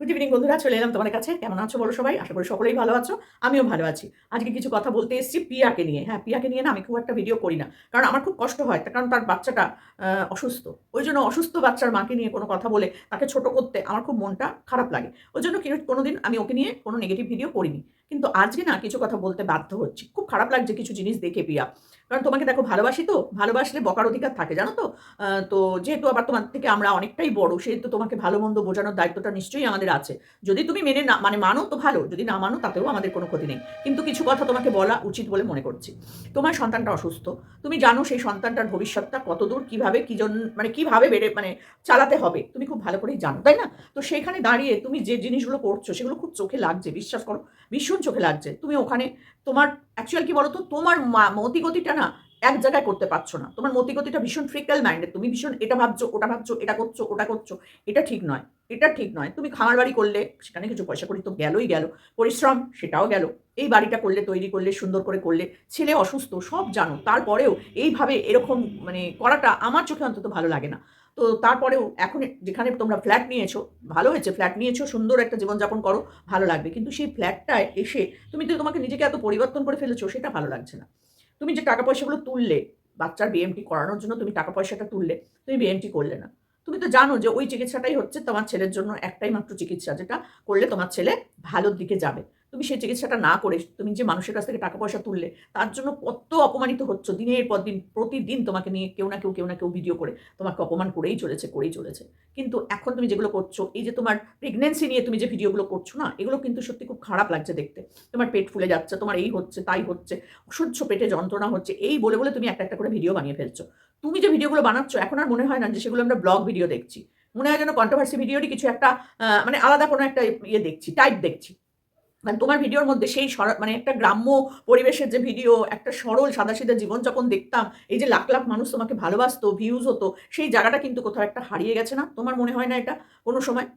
Good evening বন্ধুরা, চলে এলাম তোমার কাছে। কেমন আছো বলো সবাই? আশা করি সকলেই ভালো আছো। আমিও ভালো আছি। আজকে কিছু কথা বলতে এসেছি পিয়াকে নিয়ে। হ্যাঁ পিয়াকে নিয়ে না আমি খুব একটা ভিডিও করি না। কারণ আমার খুব কষ্ট হয়। কারণ তার বাচ্চাটা অসুস্থ। ওই জন্য অসুস্থ বাচ্চার মাকে নিয়ে কোনো কথা বলে তাকে ছোট করতে আমার খুব মনটা খারাপ লাগে। ওই জন্য কোনো দিন আমি ওকে নিয়ে কোনো নেগেটিভ ভিডিও করিনি। কিন্তু আজকে না কিছু কথা বলতে বাধ্য হচ্ছি। খুব খারাপ লাগছে কিছু জিনিস দেখে পিয়া কারণ তোমাকে দেখো ভালোবাসি তো, ভালোবাসলে বকার অধিকার থাকে, জানো তো? তো যেহেতু আবার তোমার থেকে আমরা অনেকটাই বড়, সেহেতু তোমাকে ভালো মন্দ বোঝানোর দায়িত্বটা নিশ্চয়ই আমাদের আছে। যদি তুমি মেনে না মানে মানো তো ভালো, যদি না মানো তাতেও আমাদের কোনো ক্ষতি নেই। কিন্তু কিছু কথা তোমাকে বলা উচিত বলে মনে করছি। তোমার সন্তানটা অসুস্থ। তুমি জানো সেই সন্তানটার ভবিষ্যৎটা কতদূর, কীভাবে, কী জন মানে কীভাবে বেড়ে মানে চালাতে হবে, তুমি খুব ভালো করেই জানো, তাই না? তো সেখানে দাঁড়িয়ে তুমি যে জিনিসগুলো করছ, সেগুলো খুব চোখে লাগছে, বিশ্বাস করো। ভীষণ চোখে লাগছে। তুমি ওখানে তোমার অ্যাকচুয়াল কি বলতো? তোমার মা- মতিগতিটা না এক জায়গায় করতে পারছ না। তোমার মতিগতিটা ভীষণ ফ্রিকাল মাইন্ডেড তুমি ভীষণ এটা ভাবছ, ওটা ভাবছ, এটা করছ, ওটা করছ। এটা ঠিক নয়। এটা ঠিক নয়। তুমি খামার বাড়ি করলে, সেখানে কিছু পয়সা করি তো গেলই গেল। পরিশ্রম, সেটাও গেল। এই বাড়িটা করলে, তৈরি করলে, সুন্দর করে করলে, ছেলে অসুস্থ, সব জানো। তারপরেও এইভাবে এরকম মানে করাটা আমার চোখে অন্তত ভালো লাগে না। তো তারপরেও এখন যেখানে তোমরা ফ্ল্যাট নিয়েছো, ভালো হয়েছে। ফ্ল্যাট নিয়েছো, সুন্দর একটা জীবনযাপন করো, ভালো লাগবে। কিন্তু সেই ফ্ল্যাটটায় এসে তুমি তো তোমাকে নিজেকে এত পরিবর্তন করে ফেলেছো, সেটা ভালো লাগছে না। তুমি যে টাকা পয়সাগুলো তুললে, বাচ্চার বিএমটি করানোর জন্য তুমি টাকা পয়সাটা তুললে, তুমি বিএমটি করলে না। তুমি তো জানো যে ওই চিকিৎসাটাই হচ্ছে তোমার ছেলের জন্য একটাই মাত্র চিকিৎসা, যেটা করলে তোমার ছেলে ভালোর দিকে যাবে। তুমি সেই চিকিৎসাটা না করে তুমি যে মানুষের কাছ থেকে টাকা পয়সা তুললে, তার জন্য কত অপমানিত হচ্ছ দিনের পর দিন, প্রতিদিন তোমাকে নিয়ে কেউ না কেউ কেউ না কেউ ভিডিও করে, তোমাকে অপমান করেই চলেছে করেই চলেছে। কিন্তু এখন তুমি যেগুলো করছ, এই যে তোমার প্রেগনেন্সি নিয়ে তুমি যে ভিডিওগুলো করছ না, এগুলো কিন্তু সত্যি খুব খারাপ লাগছে দেখতে। তোমার পেট ফুলে যাচ্ছে, তোমার এই হচ্ছে, তাই হচ্ছে, অসহ্য পেটে যন্ত্রণা হচ্ছে, এই বলে বলে তুমি একটা একটা করে ভিডিও বানিয়ে ফেলছো। তুমি যে ভিডিওগুলো বানাচ্ছ, এখন আর মনে হয় না যে সেগুলো আমরা ব্লগ ভিডিও দেখছি। মনে হয় যেন কন্ট্রোভার্সি ভিডিওরই কিছু একটা মানে আলাদা কোনো একটা ইয়ে দেখছি টাইপ দেখছি। মানে তোমার ভিডিওর মধ্যে সেই মানে একটা গ্রাম্য পরিবেশের যে ভিডিও একটা সরল সাদাসিধা জীবনযাপন দেখতাম, এই যে লাখ লাখ মানুষ তোমাকে ভালোবাসতো ভিউজ হতো, সেই জায়গাটা কিন্তু কোথাও একটা হারিয়ে গেছে না? তোমার মনে হয় না এটা কোনো সময়?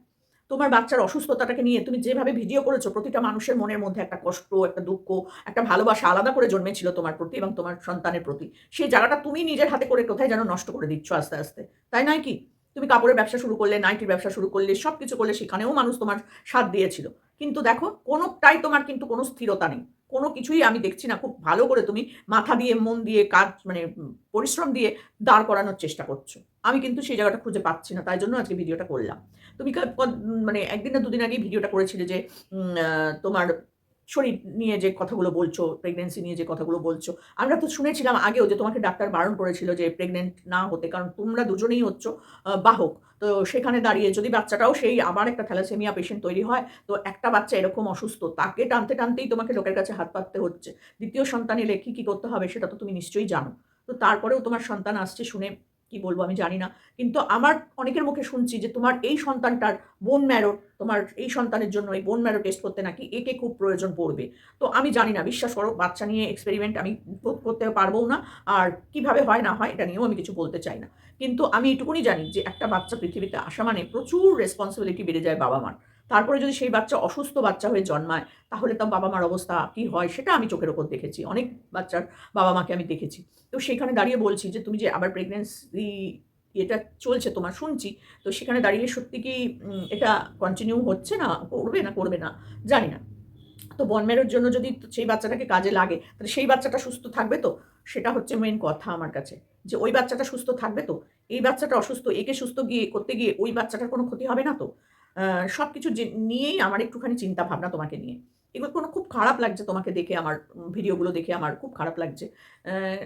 তোমার বাচ্চার অসুস্থতাটাকে নিয়ে তুমি যেভাবে ভিডিও করেছ, প্রতিটা মানুষের মনের মধ্যে একটা কষ্ট, একটা দুঃখ, একটা ভালোবাসা আলাদা করে জন্মেছিল তোমার প্রতি এবং তোমার সন্তানের প্রতি। সেই জায়গাটা তুমি নিজের হাতে করে কোথায় যেন নষ্ট করে দিচ্ছ আস্তে আস্তে? তাই নয় কি? তুমি কাপড়ের ব্যবসা শুরু করলে নাইটির ব্যবসা শুরু করলে সব কিছু করলে সেখানেও মানুষ তোমার সাথ দিয়েছিল। কিন্তু দেখো, কোনোটাই তোমার কিন্তু কোনো স্থিরতা নেই। কোনো কিছুই আমি দেখছি না। খুব ভালো করে তুমি মাথা দিয়ে, মন দিয়ে, কাজ মানে পরিশ্রম দিয়ে দাঁড় করানোর চেষ্টা করছ। আমি কিন্তু সেই জায়গাটা খুঁজে পাচ্ছি না। তাই জন্য আজকে ভিডিওটা করলাম। তুমি মানে একদিন না দুদিন আগেই ভিডিওটা করেছিলে যে তোমার শরীর নিয়ে যে কথাগুলো বলছো প্রেগনেন্সি নিয়ে যে কথাগুলো বলছো, আমরা তো শুনেছিলাম আগেও যে তোমাকে ডাক্তার বারণ করেছিল যে প্রেগনেন্ট না হতে, কারণ তোমরা দুজনেই হচ্ছ বাহক। তো সেখানে দাঁড়িয়ে যদি বাচ্চাটাও সেই আবার একটা থ্যালাসেমিয়া পেশেন্ট তৈরি হয়, তো একটা বাচ্চা এরকম অসুস্থ, তাকে টানতে টানতেই তোমাকে লোকের কাছে হাত পাততে হচ্ছে। দ্বিতীয় সন্তান এলে কী কী করতে হবে সেটা তো তুমি নিশ্চয়ই জানো। তো তারপরেও তোমার সন্তান আসছে শুনে কি বলব আমি জানি না। কিন্তু আমার অনেকের মুখে শুনছি যে তোমার এই সন্তানটার বোন ম্যারো তোমার এই সন্তানের জন্য এই বোন ম্যারো টেস্ট করতে নাকি একে খুব প্রয়োজন পড়বে। তো আমি জানি না, বিশ্বাস করো, বাচ্চা নিয়ে এক্সপেরিমেন্ট আমি কর- করতে পারব না। আর কীভাবে হয়, না হয়, এটা নিয়েও আমি কিছু বলতে চাই না। কিন্তু আমি এটুকুনি জানি যে একটা বাচ্চা পৃথিবীতে আসা মানে প্রচুর রেসপন্সিবিলিটি বেড়ে যায় বাবা মার তারপরে যদি সেই বাচ্চা অসুস্থ বাচ্চা হয়ে জন্মায়, তাহলে তো বাবা মার অবস্থা কি হয় সেটা আমি চোখের ওপর দেখেছি। অনেক বাচ্চার বাবা মাকে আমি দেখেছি। তো সেখানে দাঁড়িয়ে বলছি যে, তুমি যে আবার প্রেগনেন্সি এটা চলছে তোমার, শুনছি। তো সেখানে দাঁড়িয়ে সত্যি কি এটা কন্টিনিউ হচ্ছে না, করবে না করবে না? জানি না। তো বনমেরোর জন্য যদি সেই বাচ্চাটাকে কাজে লাগে, তাহলে সেই বাচ্চাটা সুস্থ থাকবে তো? সেটা হচ্ছে মেন কথা আমার কাছে। যে ওই বাচ্চাটা সুস্থ থাকবে তো? এই বাচ্চাটা অসুস্থ, একে সুস্থ গিয়ে, করতে গিয়ে ওই বাচ্চাটার কোনো ক্ষতি হবে না তো? সব কিছু নিয়েই আমার একটুখানি চিন্তা ভাবনা তোমাকে নিয়ে। এগুলো কোনো খুব খারাপ লাগছে তোমাকে দেখে, আমার ভিডিওগুলো দেখে আমার খুব খারাপ লাগছে।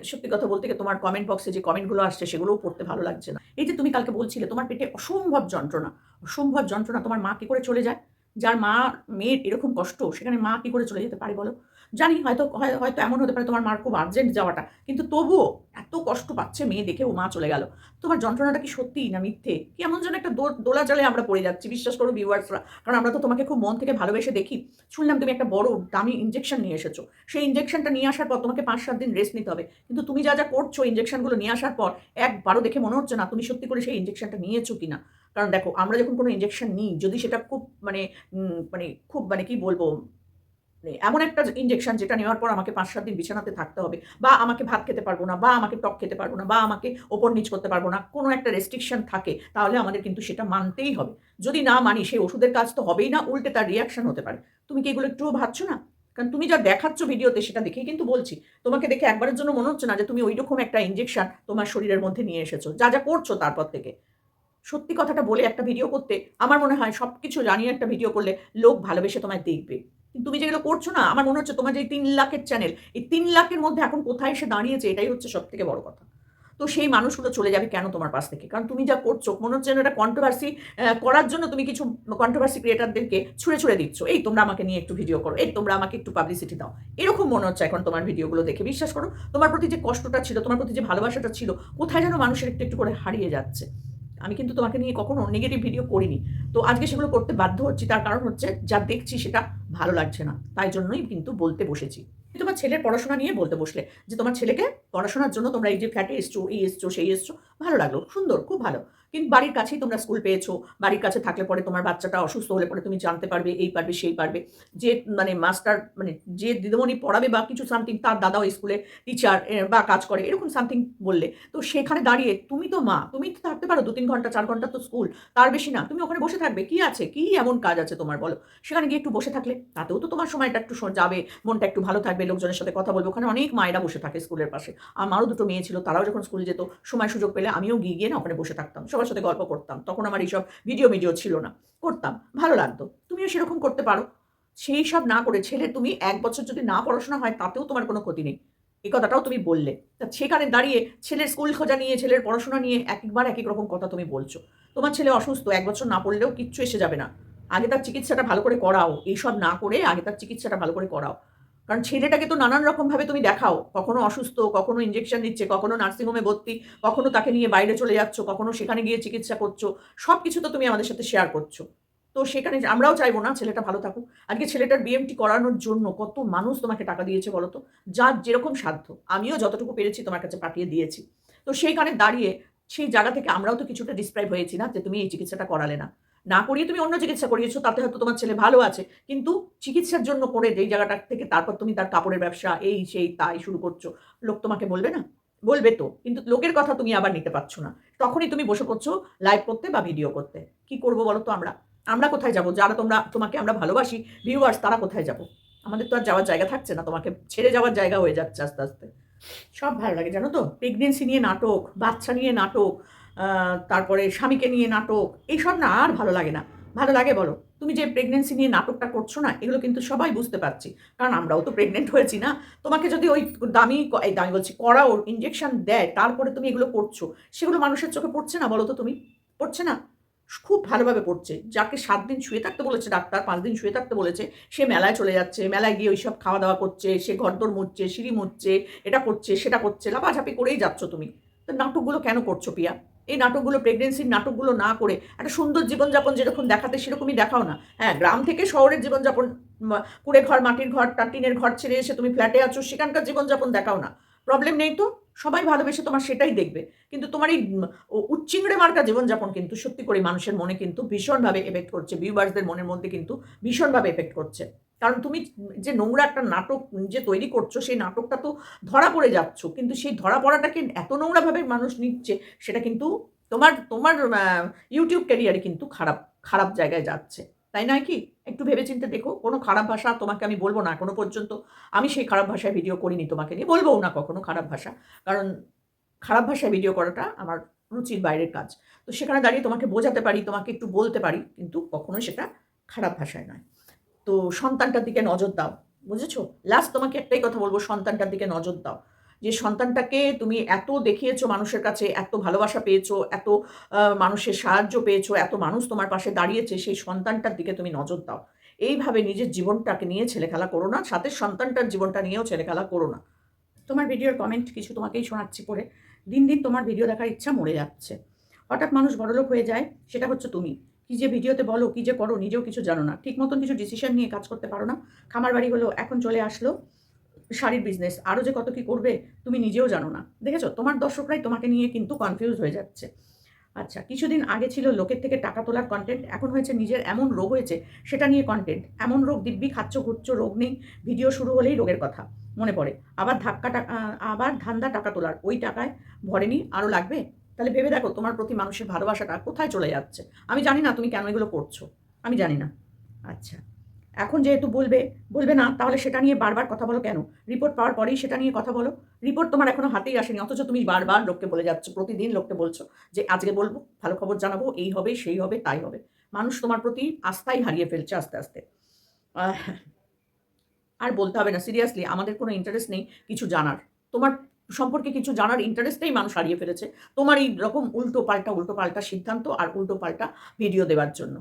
সত্যি কথা বলতে গিয়ে তোমার কমেন্ট বক্সে যে কমেন্টগুলো আসছে সেগুলোও পড়তে ভালো লাগছে না। এই যে তুমি কালকে বলছিলে, তোমার পেটে অসম্ভব যন্ত্রণা। অসম্ভব যন্ত্রণা, তোমার মা কী করে চলে যায়? যার মা, মেয়ের এরকম কষ্ট, সেখানে মা কী করে চলে যেতে পারে বলো? জানি, হয়তো, হয়- হয়তো এমন হতে পারে তোমার মার খুব আর্জেন্ট যাওয়াটা। কিন্তু তবুও এত কষ্ট পাচ্ছে মেয়ে দেখে ও মা চলে গেল। তোমার যন্ত্রণাটা কি সত্যি না মিথ্যে? কেমন যেন একটা দোলা জালে আমরা পড়ে যাচ্ছি, বিশ্বাস করো ভিউয়ার্সরা কারণ আমরা তো তোমাকে খুব মন থেকে ভালোবেসে দেখি। শুনলাম তুমি একটা বড়, দামি ইঞ্জেকশন নিয়ে এসেছ। সেই ইঞ্জেকশনটা নিয়ে আসার পর তোমাকে পাঁচ, সাত দিন রেস্ট নিতে হবে। কিন্তু তুমি যা যা করছ ইঞ্জেকশনগুলো নিয়ে আসার পর, একবারও দেখে মনে হচ্ছে না তুমি সত্যি করে সেই ইঞ্জেকশনটা নিয়েছো কিনা। কারণ দেখো, আমরা যখন কোনো ইঞ্জেকশন নিই, যদি সেটা খুব মানে মানে খুব মানে কি বলব এমন একটা ইঞ্জেকশন যেটা নেওয়ার পর আমাকে পাঁচ সাত দিন বিছানাতে থাকতে হবে, বা আমাকে ভাত খেতে পারব না, বা আমাকে টক খেতে পারব না, বা আমাকে ওপর নিচ করতে পারব না, কোনো একটা রেস্ট্রিকশন থাকে, তাহলে আমাদের কিন্তু সেটা মানতেই হবে। যদি না মানি, সেই ওষুধের কাজ তো হবেই না, উল্টে তার রিয়াকশন হতে পারে। তুমি কি এগুলো একটুও ভাবছ না? কারণ তুমি যা দেখাচ্ছ ভিডিওতে সেটা দেখেই কিন্তু বলছি। তোমাকে দেখে একবারের জন্য মনে হচ্ছে না যে তুমি ওই রকম একটা ইঞ্জেকশন তোমার শরীরের মধ্যে নিয়ে এসেছ, যা যা করছ তারপর থেকে। সত্যি কথাটা বলে একটা ভিডিও করতে, আমার মনে হয় সব কিছু জানিয়ে একটা ভিডিও করলে লোক ভালোবেসে তোমায় দেখবে। কিন্তু তুমি যেগুলো করছ না, আমার মনে হচ্ছে তোমার যে তিন লাখের চ্যানেল এই তিন লাখের মধ্যে এখন কোথায় এসে দাঁড়িয়েছে এটাই হচ্ছে সব থেকে বড় কথা। তো সেই মানুষগুলো চলে যাবে কেন তোমার পাশ থেকে? কারণ তুমি যা করছ, মনে হচ্ছে একটা কন্ট্রোভার্সি করার জন্য তুমি কিছু কন্ট্রোভার্সি ক্রিয়েটারদেরকে ছুঁড়ে ছুঁড়ে দিচ্ছ। এই তোমরা আমাকে নিয়ে একটু ভিডিও করো, এই তোমরা আমাকে একটু পাবলিসিটি দাও। এরকম মনে হচ্ছে এখন তোমার ভিডিওগুলো দেখে। বিশ্বাস করো, তোমার প্রতি যে কষ্টটা ছিল, তোমার প্রতি যে ভালোবাসাটা ছিল, কোথায় যেন মানুষের একটু একটু করে হারিয়ে যাচ্ছে। আমি কিন্তু তোমাকে নিয়ে কখনো নেগেটিভ ভিডিও করিনি। তো আজকে সেগুলো করতে বাধ্য হচ্ছি। তার কারণ হচ্ছে, যা দেখছি সেটা ভালো লাগছে না। তাই জন্যই কিন্তু বলতে বসেছি। তোমার ছেলের পড়াশোনা নিয়ে বলতে বসলে যে তোমার ছেলেকে পড়াশোনার জন্য তোমরা এই যে ফ্ল্যাটে এসছো, এই এসছো, সেই এসছো, ভালো লাগল। সুন্দর, খুব ভালো। কিন্তু বাড়ির কাছেই তোমরা স্কুল পেয়েছ। বাড়ির কাছে থাকলে পরে তোমার বাচ্চাটা অসুস্থ হলে পরে তুমি জানতে পারবে, এই পারবে, সেই পারবে। যে মানে মাস্টার মানে যে দিদিমণি পড়াবে বা কিছু সামথিং তার দাদাও স্কুলে টিচার বা কাজ করে, এরকম সামথিং বললে। তো সেখানে দাঁড়িয়ে তুমি তো মা, তুমি তো থাকতে পারো দু তিন ঘণ্টা, চার ঘণ্টা তো স্কুল তার বেশি না। তুমি ওখানে বসে থাকবে, কি আছে, কি এমন কাজ আছে তোমার বলো? সেখানে গিয়ে একটু বসে থাকলে, তাতেও তো তোমার সময়টা একটু যাবে, মনটা একটু ভালো থাকবে, লোকজনের সাথে কথা বলবে। ওখানে অনেক মায়েরা বসে থাকে স্কুলের পাশে। আমারও দুটো মেয়ে ছিল, তারাও যখন স্কুলে যেত, সময় সুযোগ পেলে আমিও গিয়ে গিয়ে না ওখানে বসে থাকতাম। সবার সাথে গল্প করতাম। তখন আমার এইসব ভিডিও ভিডিও ছিল না। করতাম। ভালো লাগতো। তুমিও সেরকম করতে পারো। সেই সব না করে ছেলে তুমি এক বছর যদি না পড়াশোনা হয়, তাতেও তোমার কোনো ক্ষতি নেই। এই কথাটাও তুমি বললে। তা সেখানে দাঁড়িয়ে ছেলের স্কুল খোঁজা নিয়ে, ছেলের পড়াশোনা নিয়ে এক একবার এক এক রকম কথা তুমি বলছো। তোমার ছেলে অসুস্থ, এক বছর না পড়লেও কিচ্ছু এসে যাবে না। আগে তার চিকিৎসাটা ভালো করে করাও। এইসব না করে আগে তার চিকিৎসাটা ভালো করে করাও। কারণ ছেলেটাকে তো নানান রকমভাবে তুমি দেখাও। কখনো অসুস্থ, কখনো ইঞ্জেকশন নিচ্ছে, কখনো নার্সিংহোমে ভর্তি, কখনো তাকে নিয়ে বাইরে চলে যাচ্ছ, কখনো সেখানে গিয়ে চিকিৎসা করছ সব কিছু তো তুমি আমাদের সাথে শেয়ার করছ। তো সেখানে আমরাও চাইব না ছেলেটা ভালো থাকুক। আজকে ছেলেটার বিএমটি করানোর জন্য কত মানুষ তোমাকে টাকা দিয়েছে বলো তো যার যেরকম সাধ্য। আমিও যতটুকু পেরেছি তোমার কাছে পাঠিয়ে দিয়েছি। তো সেইখানে দাঁড়িয়ে সেই জায়গা থেকে আমরাও তো কিছুটা ডিসক্রাইব হয়েছি না যে, তুমি এই চিকিৎসাটা করালে না। না করিয়ে তুমি অন্য চিকিৎসা করিয়েছো, তাতে হয়তো তোমার ছেলে ভালো আছে। কিন্তু চিকিৎসার জন্য করে যেই জায়গাটা থেকে তারপর তুমি তার কাপড়ের ব্যবসা এই, সেই, তাই শুরু করছ। লোক তোমাকে বলবে না? বলবে তো, কিন্তু লোকের কথা তুমি আবার নিতে পারছ না। তখনই তুমি বসে করছ লাইভ করতে বা ভিডিও করতে। কি করব বলো তো আমরা? আমরা কোথায় যাব? যারা তোমরা, তোমাকে আমরা ভালোবাসি ভিউয়ার্স তারা কোথায় যাব? আমাদের তো আর যাওয়ার জায়গা থাকছে না, তোমাকে ছেড়ে যাওয়ার জায়গা হয়ে যাচ্ছে আস্তে আস্তে। সব ভালো লাগে, জানো তো? প্রেগনেন্সি নিয়ে নাটক, বাচ্চা নিয়ে নাটক তারপরে স্বামীকে নিয়ে নাটক এইসব না আর ভালো লাগে না। ভালো লাগে বলো, তুমি যে প্রেগনেন্সি নিয়ে নাটকটা করছ না, এগুলো কিন্তু সবাই বুঝতে পারছি। কারণ আমরাও তো প্রেগনেন্ট হয়েছি না। তোমাকে যদি ওই দামি এই দামি বলছি, কড়া ওর ইঞ্জেকশন দেয়, তারপরে তুমি এগুলো করছ, সেগুলো মানুষের চোখে পড়ছে না বলো তো তুমি? পড়ছে না? খুব ভালোভাবে পড়ছে। যাকে সাত দিন শুয়ে থাকতে বলেছে, ডাক্তার পাঁচ দিন শুয়ে থাকতে বলেছে, সে মেলায় চলে যাচ্ছে, মেলায় গিয়ে ওই সব খাওয়া দাওয়া করছে, সে ঘরদোর মুচ্ছে সিঁড়ি মুচ্ছে এটা করছে, সেটা করছে, লাফাঝাপি করেই যাচ্ছ তুমি। তো নাটকগুলো কেন করছ, পিয়া? এই নাটকগুলো প্রেগনেন্সির নাটকগুলো না করে একটা সুন্দর জীবনযাপন যেরকম দেখাতে, সেরকমই দেখাও না। হ্যাঁ গ্রাম থেকে শহরের জীবনযাপন কুড়ে ঘর, মাটির ঘর টিনের ঘর ছেড়ে এসে তুমি ফ্ল্যাটে আছো, সেখানকার জীবনযাপন দেখাও না। প্রবলেম নেই তো? সবাই ভালোবেসে তোমার সেটাই দেখবে। কিন্তু তোমার এই উচ্চিংড়ে মার্কা জীবনযাপন কিন্তু সত্যি করে মানুষের মনে কিন্তু ভীষণভাবে এফেক্ট করছে ভিউয়ার্সদের মনের মধ্যে কিন্তু ভীষণভাবে এফেক্ট করছে। কারণ তুমি যে নোংরা একটা নাটক যে তৈরি করছ, সেই নাটকটা তো ধরা পড়ে যাচ্ছ। কিন্তু সেই ধরা পড়াটাকে এত নোংরাভাবে মানুষ নিচ্ছে, সেটা কিন্তু তোমার তোমার ইউটিউব ক্যারিয়ারে কিন্তু খারাপ খারাপ জায়গায় যাচ্ছে। তাই নয় কি? একটু ভেবেচিন্তে দেখো, কোনো খারাপ ভাষা তোমাকে আমি বলব না। এখনও পর্যন্ত আমি সেই খারাপ ভাষায় ভিডিও করিনি তোমাকে নিয়ে। বলব না কখনো খারাপ ভাষা। কারণ খারাপ ভাষায় ভিডিও করাটা আমার রুচির বাইরের কাজ। তো সেখানে দাঁড়িয়ে তোমাকে বোঝাতে পারি, তোমাকে একটু বলতে পারি, কিন্তু কখনো সেটা খারাপ ভাষায় নয়। তো সন্তানটার দিকে নজর দাও, বুঝেছ? লাস্ট তোমাকে একটাই কথা বলব, সন্তানটার দিকে নজর দাও। যে সন্তানটাকে তুমি এত দেখিয়েছো মানুষের কাছে, এত ভালোবাসা পেয়েছ, এত মানুষের সাহায্য পেয়েছ, এত মানুষ তোমার পাশে দাঁড়িয়েছে, সেই সন্তানটার দিকে তুমি নজর দাও। এইভাবে নিজের জীবনটাকে নিয়ে ছেলে খেলা করো না, সাথে সন্তানটার জীবনটা নিয়েও ছেলে খেলা করো না। তোমার ভিডিওর কমেন্ট কিছু তোমাকেই শোনাচ্ছি পরে। দিন দিন তোমার ভিডিও দেখার ইচ্ছা মরে যাচ্ছে। হঠাৎ মানুষ বড়লোক হয়ে যায়, সেটা হচ্ছে তুমি। কী যে ভিডিওতে বলো, কী যে করো, নিজেও কিছু জানো না। ঠিক মতন কিছু ডিসিশন নিয়ে কাজ করতে পারো না। খামার বাড়ি হলো, এখন চলে আসলো শাড়ির বিজনেস আরও যে কত কী করবে, তুমি নিজেও জানো না। দেখেছ? তোমার দর্শকরাই তোমাকে নিয়ে কিন্তু কনফিউজ হয়ে যাচ্ছে। আচ্ছা কিছুদিন আগে ছিল লোকের থেকে টাকা তোলার কন্টেন্ট এখন হয়েছে নিজের এমন রোগ হয়েছে, সেটা নিয়ে কন্টেন্ট এমন রোগ, দিব্যি খাচ্ছ, ঘুরছ, রোগ নেই। ভিডিও শুরু হলেই রোগের কথা, মনে পড়ে। আবার ধাক্কা টাকা আবার ধান্দা টাকা তোলার। ওই টাকায় ভরেনি আরও লাগবে? তাহলে ভেবে দেখো তোমার প্রতি মানুষের ভালোবাসাটা কোথায় চলে যাচ্ছে। আমি জানি না তুমি কেন এগুলো করছ। আমি জানি না। আচ্ছা। এখন যেহেতু বলবে বলবে না, তাহলে সেটা নিয়ে বারবার কথা বলো কেন? রিপোর্ট পাওয়ার পরেই সেটা নিয়ে কথা বলো। রিপোর্ট তোমার এখনও হাতেই আসেনি, অথচ তুমি বারবার লোককে বলে যাচ্ছ, প্রতিদিন লোককে বলছো যে, আজকে বলব, ভালো খবর জানাব, এই হবে, সেই হবে, তাই হবে। মানুষ তোমার প্রতি আস্থাই হারিয়ে ফেলছে আস্তে আস্তে। আর বলতে হবে না সিরিয়াসলি আমাদের কোনো ইন্টারেস্ট নেই কিছু জানার। তোমার সম্পর্কে কিছু জানার ইন্টারেস্টেই মানুষ হারিয়ে ফেলেছে। তোমার এই রকম উল্টো পাল্টা উল্টো পাল্টা সিদ্ধান্ত আর উল্টো পাল্টা ভিডিও দেওয়ার জন্য।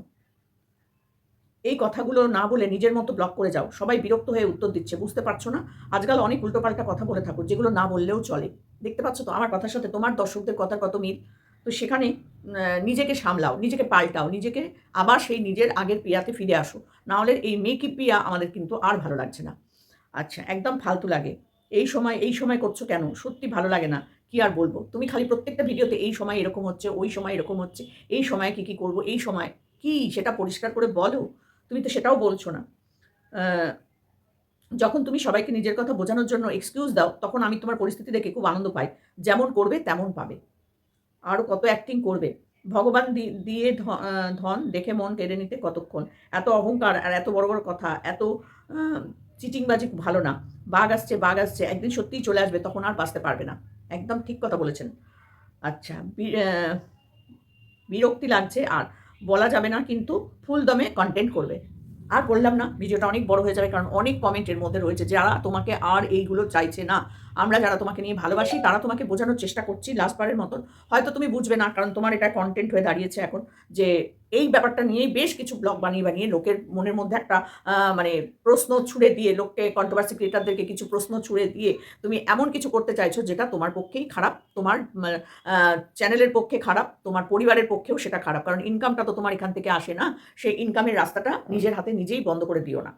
এই কথাগুলো না বলে নিজের মতো ব্লক করে যাও। সবাই বিরক্ত হয়ে উত্তর দিচ্ছে, বুঝতে পারছ না? আজকাল অনেক উল্টোপাল্টা কথা বলে থাকো, যেগুলো না বললেও চলে। দেখতে পাচ্ছ তো, আমার কথার সাথে তোমার দর্শকদের কথার কত মিল? তো সেখানে নিজেকে সামলাও, নিজেকে পাল্টাও, নিজেকে আবার সেই নিজের আগের পিয়াতে ফিরে আসো। নাহলে এই মেকি পিয়া আমাদের কিন্তু আর ভালো লাগছে না। আচ্ছা একদম ফালতু লাগে। এই সময় এই সময় করছ কেন? সত্যি ভালো লাগে না। কি আর বলব? তুমি খালি প্রত্যেকটা ভিডিওতে এই সময় এরকম হচ্ছে, ওই সময় এরকম হচ্ছে, এই সময় কি কি করব, এই সময় কি সেটা পরিষ্কার করে বলো। তুমি তো সেটাও বলছো না। যখন তুমি সবাইকে নিজের কথা বোঝানোর জন্য এক্সকিউজ দাও, তখন আমি তোমার পরিস্থিতি দেখে খুব আনন্দ পাই। যেমন করবে, তেমন পাবে। আরও কত অ্যাক্টিং করবে। ভগবান দিয়ে ধন, দেখে মন কেড়ে নিতে কতক্ষণ? এত অহংকার আর এত বড় বড় কথা, এত চিটিংবাজি ভালো না। বাঘ আসছে বাঘ আসছে, একদিন সত্যিই চলে আসবে, তখন আর বাঁচতে পারবে না। একদম ঠিক কথা বলেছেন। আচ্ছা বিরক্তি লাগছে আর বলা যাবে না, কিন্তু ফুল দমে কন্টেন্ট করবে। আর বললাম না, ভিডিওটা অনেক বড় হয়ে যাবে, কারণ অনেক কমেন্টের মধ্যে রয়েছে, যারা তোমাকে আর এইগুলো চাইছে না। আমরা যারা তোমাকে নিয়ে ভালোবাসি, তারা তোমাকে বোঝানোর চেষ্টা করছি লাস্টবারের মতন। হয়তো তুমি বুঝবে না, কারণ তোমার এটা কন্টেন্ট হয়ে দাঁড়িয়েছে এখন যে এই ব্যাপারটা নিয়েই বেশ কিছু ব্লগ বানিয়ে বানিয়ে লোকের মনের মধ্যে একটা মানে প্রশ্ন ছুড়ে দিয়ে, লোককে কন্ট্রোভার্সি ক্রিয়েটারদেরকে কিছু প্রশ্ন ছুড়ে দিয়ে তুমি এমন কিছু করতে চাইছো যেটা তোমার পক্ষেই খারাপ, তোমার চ্যানেলের পক্ষে খারাপ, তোমার পরিবারের পক্ষেও সেটা খারাপ। কারণ ইনকামটা তো তোমার এখান থেকে আসে না, সেই ইনকামের রাস্তাটা নিজের হাতে নিজেই বন্ধ করে দিও না।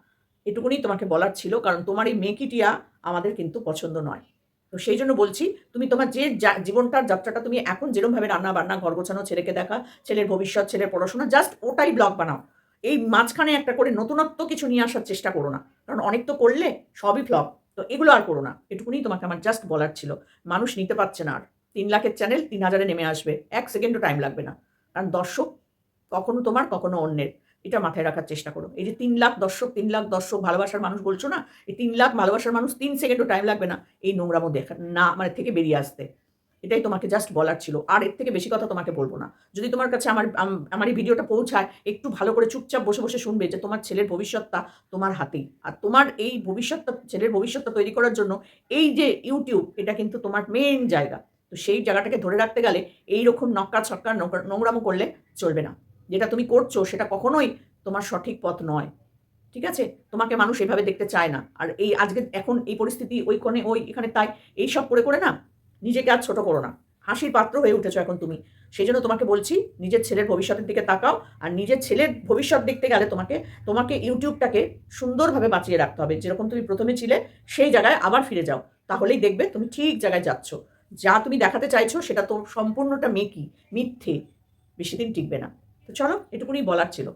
এটুকুনি তোমাকে বলার ছিল, কারণ তোমার এই মেকিটিয়া আমাদের কিন্তু পছন্দ নয়। তো সেই জন্য বলছি, তুমি তোমার যে জীবনটার যাত্রাটা তুমি এখন যেরকমভাবে রান্না বান্না ঘর গোছানো ছেলেকে দেখা, ছেলের ভবিষ্যৎ, ছেলের পড়াশোনা জাস্ট ওটাই ব্লগ বানাও। এই মাঝখানে একটা করে নতুনত্ব কিছু নিয়ে আসার চেষ্টা করো না। কারণ অনেক তো করলে সবই ফ্লপ তো এগুলো আর করো না। এটুকুনি তোমাকে আমার জাস্ট বলার ছিল। মানুষ নিতে পারছে না আর। তিন লাখের চ্যানেল তিন হাজারে নেমে আসবে। এক সেকেন্ডও টাইম লাগবে না। কারণ দর্শক কখনো তোমার, কখনো অন্যের। এটা মাথায় রাখার চেষ্টা করো। এই যে তিন লাখ দর্শক, তিন লাখ দর্শক ভালোবাসার মানুষ বলছো না? এই তিন লাখ ভালোবাসার মানুষ তিন সেকেন্ডও টাইম লাগবে না। এই নোংরামো দেখা, না মানে থেকে বেরিয়ে আসতে। এটাই তোমাকে জাস্ট বলার ছিল। আর এর থেকে বেশি কথা তোমাকে বলব না। যদি তোমার কাছে আমার আমার এই ভিডিওটা পৌঁছায়, একটু ভালো করে চুপচাপ বসে বসে শুনবে যে তোমার ছেলের ভবিষ্যৎটা তোমার হাতেই। আর তোমার এই ভবিষ্যৎটা, ছেলের ভবিষ্যৎটা তৈরি করার জন্য এই যে ইউটিউব এটা কিন্তু তোমার মেন জায়গা। তো সেই জায়গাটাকে ধরে রাখতে গেলে এই রকম নক্কা ছক্কা নোংরামো করলে চলবে না। যেটা তুমি করছ সেটা কখনোই তোমার সঠিক পথ নয়। ঠিক আছে? তোমাকে মানুষ এভাবে দেখতে চায় না। আর এই আজকে, এখন এই পরিস্থিতি ওই কোণে, ওই এখানে, তাই এই সব করে করে না নিজেকে আর ছোট করো না। হাসির পাত্র হয়ে উঠেছো এখন তুমি। সেই জন্য তোমাকে বলছি, নিজের ছেলের ভবিষ্যতের দিকে তাকাও আর নিজের ছেলের ভবিষ্যৎ দেখতে গেলে তোমাকে তোমাকে ইউটিউবটাকে সুন্দরভাবে বাঁচিয়ে রাখতে হবে। যেরকম তুমি প্রথমে ছিলে, সেই জায়গায় আবার ফিরে যাও। তাহলেই দেখবে তুমি ঠিক জায়গায় যাচ্ছ। যা তুমি দেখাতে চাইছো সেটা তো সম্পূর্ণটা মেকি, মিথ্যে। বেশি দিন টিকবে না। তো চলো এটুকুনি বলার ছিল।